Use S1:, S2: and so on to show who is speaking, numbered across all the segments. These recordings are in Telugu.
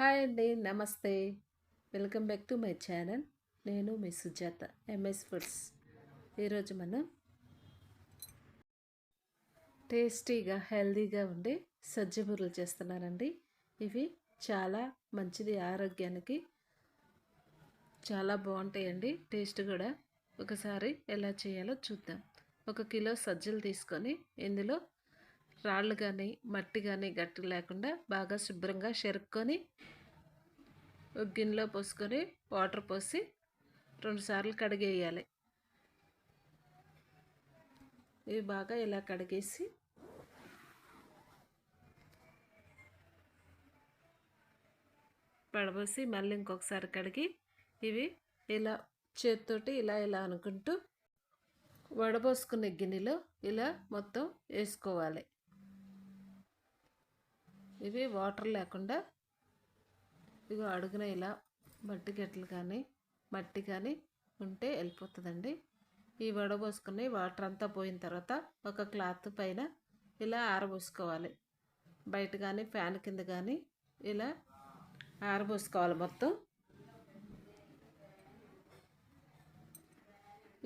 S1: హాయ్ అండి నమస్తే. Welcome back to my channel. నేను మీ సుజాత ఎంఎస్ ఫుడ్స్ ఈరోజు మనం టేస్టీగా హెల్దీగా ఉండే సజ్జబూరలు చేస్తున్నానండి. ఇవి చాలా మంచిది ఆరోగ్యానికి చాలా బాగుంటాయండి. టేస్ట్ కూడా ఒకసారి ఎలా చేయాలో చూద్దాం. ఒక కిలో సజ్జలు తీసుకొని ఇందులో రాళ్ళు కానీ మట్టి కానీ గట్టి లేకుండా బాగా శుభ్రంగా చెరుక్కొని గిన్నెలో పోసుకొని వాటర్ పోసి రెండుసార్లు కడిగేయాలి. ఇవి బాగా ఇలా కడిగేసి పడబోసి మళ్ళీ ఇంకొకసారి కడిగి ఇవి ఇలా చేతితోటి ఇలా ఇలా అనుకుంటూ వడబోసుకునే గిన్నెలో ఇలా మొత్తం వేసుకోవాలి. ఇవి వాటర్ లేకుండా ఇవి అడుగున ఇలా మట్టి గట్లు కానీ మట్టి కానీ ఉంటే వెళ్ళిపోతుందండి. ఈ వడబోసుకుని వాటర్ అంతా పోయిన తర్వాత ఒక క్లాత్ పైన ఇలా ఆరబోసుకోవాలి బయట కానీ ఫ్యాన్ కింద కానీ ఇలా ఆరబోసుకోవాలి మొత్తం.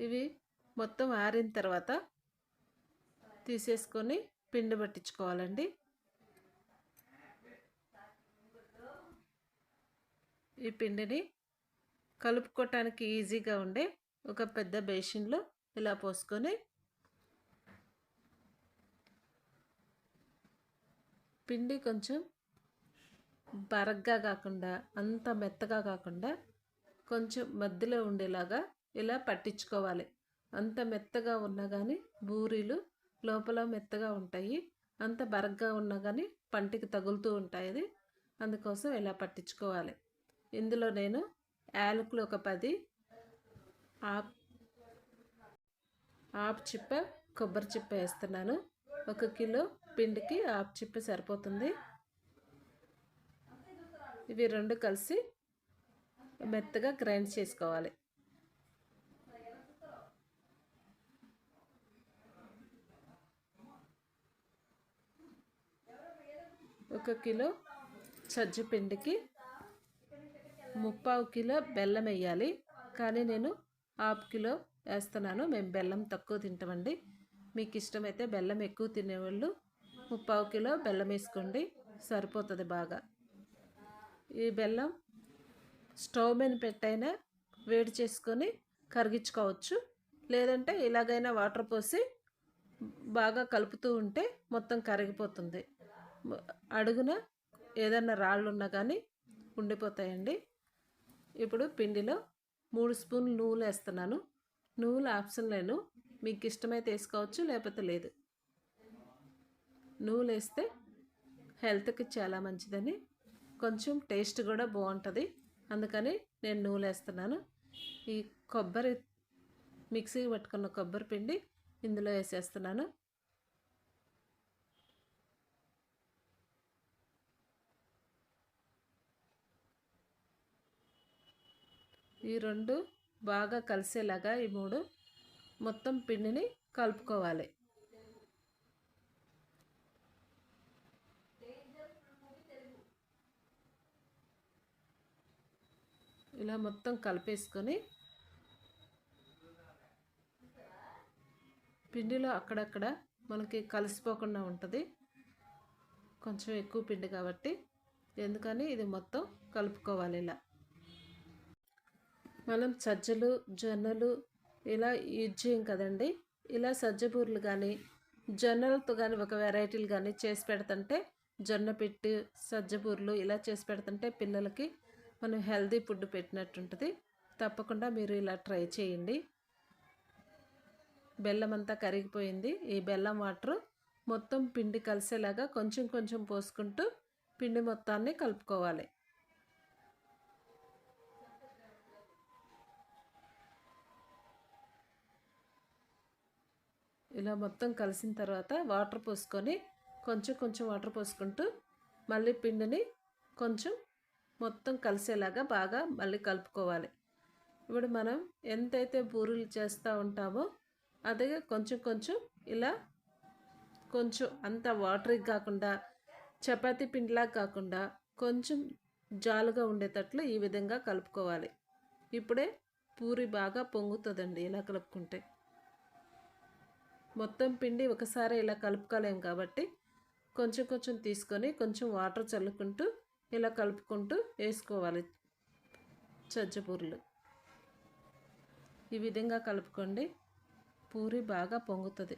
S1: ఇవి మొత్తం ఆరిన తర్వాత తీసేసుకొని పిండి పట్టించుకోవాలండి. ఈ పిండిని కలుపుకోవటానికి ఈజీగా ఉండే ఒక పెద్ద బేసిన్లో ఇలా పోసుకొని పిండి కొంచెం బరగ్గా కాకుండా అంత మెత్తగా కాకుండా కొంచెం మధ్యలో ఉండేలాగా ఇలా పట్టించుకోవాలి. అంత మెత్తగా ఉన్నా కానీ బూరీలు లోపల మెత్తగా ఉంటాయి. అంత బరగ్గా ఉన్నా కానీ పంటికి తగులుతూ ఉంటాయి. అది అందుకోసం ఇలా పట్టించుకోవాలి. ఇందులో నేను యాలకులు ఒక పది ఆప్ ఆపు చిప్ప కొబ్బరి చిప్ప వేస్తున్నాను. ఒక కిలో పిండికి ఆపు చిప్ప సరిపోతుంది. ఇవి రెండు కలిసి మెత్తగా గ్రైండ్ చేసుకోవాలి. ఒక కిలో సజ్జ పిండికి ముప్పావు కిలో బెల్లం వేయాలి కానీ నేను హాఫ్ కిలో వేస్తున్నాను. మేము బెల్లం తక్కువ తింటామండి. మీకు ఇష్టమైతే బెల్లం ఎక్కువ తినేవాళ్ళు ముప్పావు కిలో బెల్లం వేసుకోండి. సరిపోతుంది బాగా. ఈ బెల్లం స్టవ్ మీద పెట్టైనా వేడి చేసుకొని కరిగించుకోవచ్చు. లేదంటే ఇలాగైనా వాటర్ పోసి బాగా కలుపుతూ ఉంటే మొత్తం కరిగిపోతుంది. అడుగున ఏదన్నా రాళ్ళు ఉన్నా కానీ ఉండిపోతాయండి. ఇప్పుడు పిండిలో మూడు స్పూన్లు నువ్వులు వేస్తున్నాను. నువ్వులు ఆప్షన్ లేను మీకు ఇష్టమైతే వేసుకోవచ్చు లేకపోతే లేదు. నువ్వులు వేస్తే హెల్త్కి చాలా మంచిదని. కొంచెం టేస్ట్ కూడా బాగుంటుంది. అందుకని నేను నువ్వులు వేస్తున్నాను. ఈ కొబ్బరి మిక్సీకి పట్టుకున్న కొబ్బరి పిండి ఇందులో వేసేస్తున్నాను. ఈ రెండు బాగా కలిసేలాగా ఈ మూడు మొత్తం పిండిని కలుపుకోవాలి. ఇలా మొత్తం కలిపేసుకొని పిండిలో అక్కడక్కడ మనకి కలిసిపోకుండా ఉంటుంది. కొంచెం ఎక్కువ పిండి కాబట్టి ఎందుకని ఇది మొత్తం కలుపుకోవాలి ఇలా. మనం సజ్జలు జొన్నలు ఇలా యూజ్ చేయం కదండి. ఇలా సజ్జబూర్లు కానీ జొన్నలతో కానీ ఒక వెరైటీలు కానీ చేసి పెడుతుంటే జొన్న పిట్టు సజ్జబూర్లు ఇలా చేసి పెడుతుంటే పిల్లలకి మనం హెల్దీ ఫుడ్ పెట్టినట్టుంటుంది. తప్పకుండా మీరు ఇలా ట్రై చేయండి. బెల్లం అంతా కరిగిపోయింది. ఈ బెల్లం వాటర్ మొత్తం పిండి కలిసేలాగా కొంచెం కొంచెం పోసుకుంటూ పిండి మొత్తాన్ని కలుపుకోవాలి. ఇలా మొత్తం కలిసిన తర్వాత వాటర్ పోసుకొని కొంచెం కొంచెం వాటర్ పోసుకుంటూ మళ్ళీ పిండిని కొంచెం మొత్తం కలిసేలాగా బాగా మళ్ళీ కలుపుకోవాలి. ఇప్పుడు మనం ఎంతైతే బూరెలు చేస్తూ ఉంటామో అదే కొంచెం కొంచెం ఇలా కొంచెం అంత వాటరీ కాకుండా చపాతీ పిండిలా కాకుండా కొంచెం జాలుగా ఉండేటట్లు ఈ విధంగా కలుపుకోవాలి. ఇప్పుడే పూరి బాగా పొంగుతుందండి ఇలా కలుపుకుంటే. మొత్తం పిండి ఒకసారి ఇలా కలుపుకోలేము కాబట్టి కొంచెం కొంచెం తీసుకొని కొంచెం వాటర్ చల్లుకుంటూ ఇలా కలుపుకుంటూ వేసుకోవాలి సజ్జపూరులు ఈ విధంగా కలుపుకోండి. పూరి బాగా పొంగుతుంది.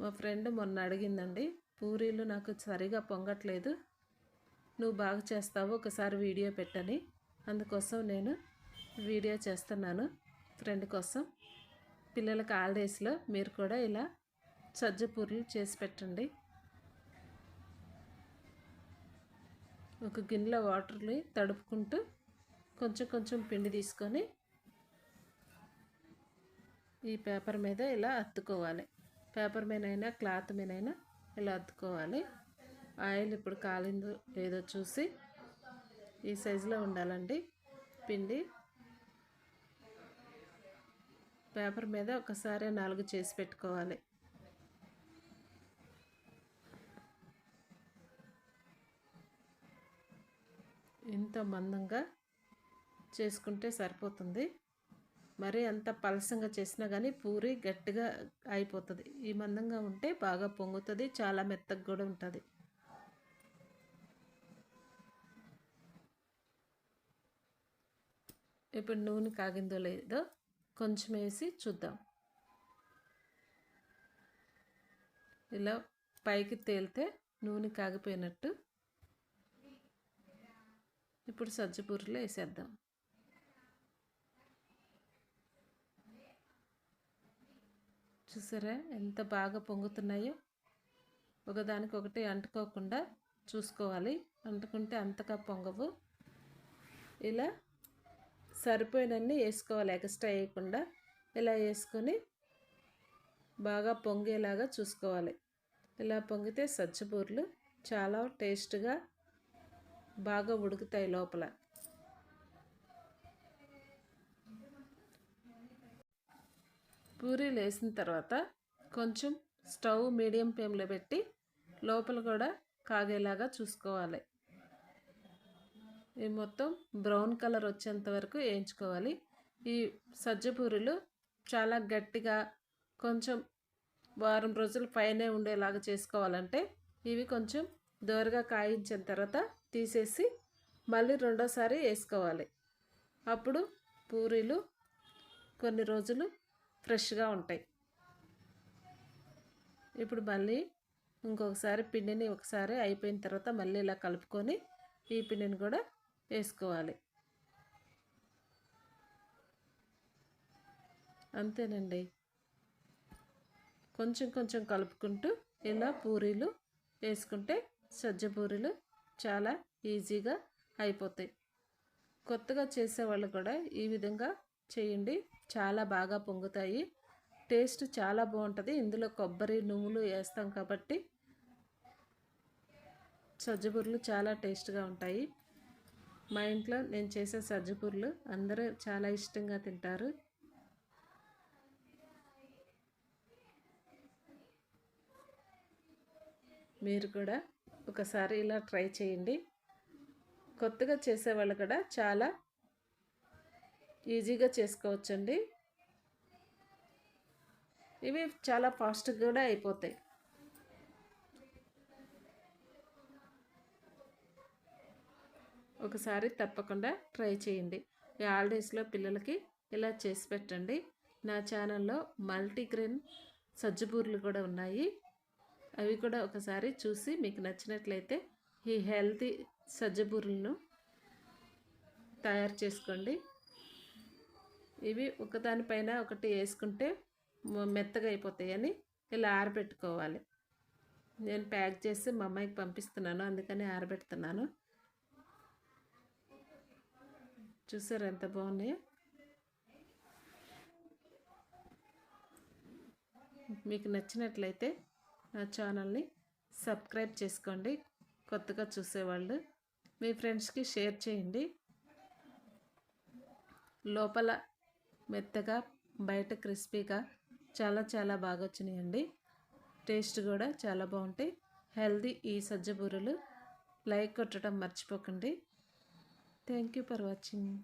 S1: మా ఫ్రెండ్ మొన్న అడిగిందండి పూరీలు నాకు సరిగా పొంగట్లేదు. నువ్వు బాగా చేస్తావు ఒకసారి వీడియో పెట్టని. అందుకోసం నేను వీడియో చేస్తున్నాను. ఫ్రెండ్ కోసం పిల్లలకి హాలిడేస్లో మీరు కూడా ఇలా సజ్జ పూరీలు చేసి పెట్టండి. ఒక గిన్నెలో వాటర్ని తడుపుకుంటూ కొంచెం కొంచెం పిండి తీసుకొని ఈ పేపర్ మీద ఇలా అత్తుకోవాలి. పేపర్ మీదైనా క్లాత్ మీదైనా ఇలా అద్దుకోవాలి ఆయిల్ ఇప్పుడు కాలిందో లేదో చూసి ఈ సైజులో ఉండాలండి. పిండి పేపర్ మీద ఒకసారి నాలుగు చేసి పెట్టుకోవాలి. ఇంత మందంగా చేసుకుంటే సరిపోతుంది. మరి అంత పలసంగా చేసినా కానీ పూరి గట్టిగా అయిపోతుంది. ఈ మందంగా ఉంటే బాగా పొంగుతుంది చాలా మెత్తగా కూడా ఉంటుంది. ఇప్పుడు నూనె కాగిందో లేదో కొంచెం వేసి చూద్దాం. ఇలా పైకి తేలితే నూనె కాగిపోయినట్టు ఇప్పుడు సజ్జపూరిలో వేసేద్దాం. చూసారా ఎంత బాగా పొంగుతున్నాయో? ఒకదానికి ఒకటి అంటుకోకుండా చూసుకోవాలి. అంటుకుంటే అంతగా పొంగవు. ఇలా సరిపోయినన్ని వేసుకోవాలి ఎక్స్ట్రా వేయకుండా. ఇలా వేసుకొని బాగా పొంగేలాగా చూసుకోవాలి. ఇలా పొంగితే సజ్జబూర్లు చాలా టేస్ట్గా బాగా ఉడుకుతాయి లోపల. పూరీలు వేసిన తర్వాత కొంచెం స్టవ్ మీడియం ఫ్లేమ్లో పెట్టి లోపల కూడా కాగేలాగా చూసుకోవాలి. ఈ మొత్తం బ్రౌన్ కలర్ వచ్చేంత వరకు వేయించుకోవాలి. ఈ సజ్జ పూరీలు చాలా గట్టిగా కొంచెం వారం రోజులు పైనే ఉండేలాగా చేసుకోవాలంటే ఇవి కొంచెం దోరగా కాయించిన తర్వాత తీసేసి మళ్ళీ రెండోసారి వేసుకోవాలి. అప్పుడు పూరీలు కొన్ని రోజులు ఫ్రెష్గా ఉంటాయి. ఇప్పుడు మళ్ళీ ఇంకొకసారి పిండిని ఒకసారి అయిపోయిన తర్వాత మళ్ళీ ఇలా కలుపుకొని ఈ పిండిని కూడా వేసుకోవాలి. అంతేనండి. కొంచెం కొంచెం కలుపుకుంటూ ఇలా పూరీలు వేసుకుంటే సజ్జ పూరీలు చాలా ఈజీగా అయిపోతాయి. కొత్తగా చేసేవాళ్ళు కూడా ఈ విధంగా చేయండి. చాలా బాగా పొంగుతాయి. టేస్ట్ చాలా బాగుంటుంది. ఇందులో కొబ్బరి నువ్వులు వేస్తాం కాబట్టి సజ్జబుర్లు చాలా టేస్ట్గా ఉంటాయి. మా ఇంట్లో నేను చేసే సజ్జపూర్లు అందరూ చాలా ఇష్టంగా తింటారు. మీరు కూడా ఒకసారి ఇలా ట్రై చేయండి. కొత్తగా చేసేవాళ్ళు కూడా చాలా ఈజీగా చేసుకోవచ్చండి. ఇవి చాలా ఫాస్ట్గా కూడా అయిపోతాయి. ఒకసారి తప్పకుండా ట్రై చేయండి. ఈ హాలిడేస్లో పిల్లలకి ఇలా చేసి పెట్టండి. నా ఛానల్లో మల్టీగ్రెయిన్ సజ్జబూర్లు కూడా ఉన్నాయి. అవి కూడా ఒకసారి చూసి మీకు నచ్చినట్లయితే ఈ హెల్తీ సజ్జబూర్లను తయారు చేసుకోండి. ఇవి ఒకదానిపైన ఒకటి వేసుకుంటే మెత్తగా అయిపోతాయని ఇలా ఆరబెట్టుకోవాలి. నేను ప్యాక్ చేసి మా అమ్మాయికి పంపిస్తున్నాను అందుకని ఆరబెడుతున్నాను. చూసారు ఎంత బాగున్నాయో? మీకు నచ్చినట్లయితే నా ఛానల్ని సబ్స్క్రైబ్ చేసుకోండి. కొత్తగా చూసేవాళ్ళు మీ ఫ్రెండ్స్కి షేర్ చేయండి. లోపల మెత్తగా బయట క్రిస్పీగా చాలా చాలా బాగా వచ్చినాయండి. టేస్ట్ కూడా చాలా బాగుంటాయి. హెల్దీ ఈ సజ్జ బూరెలు లైక్ కొట్టడం మర్చిపోకండి. Thank you for watching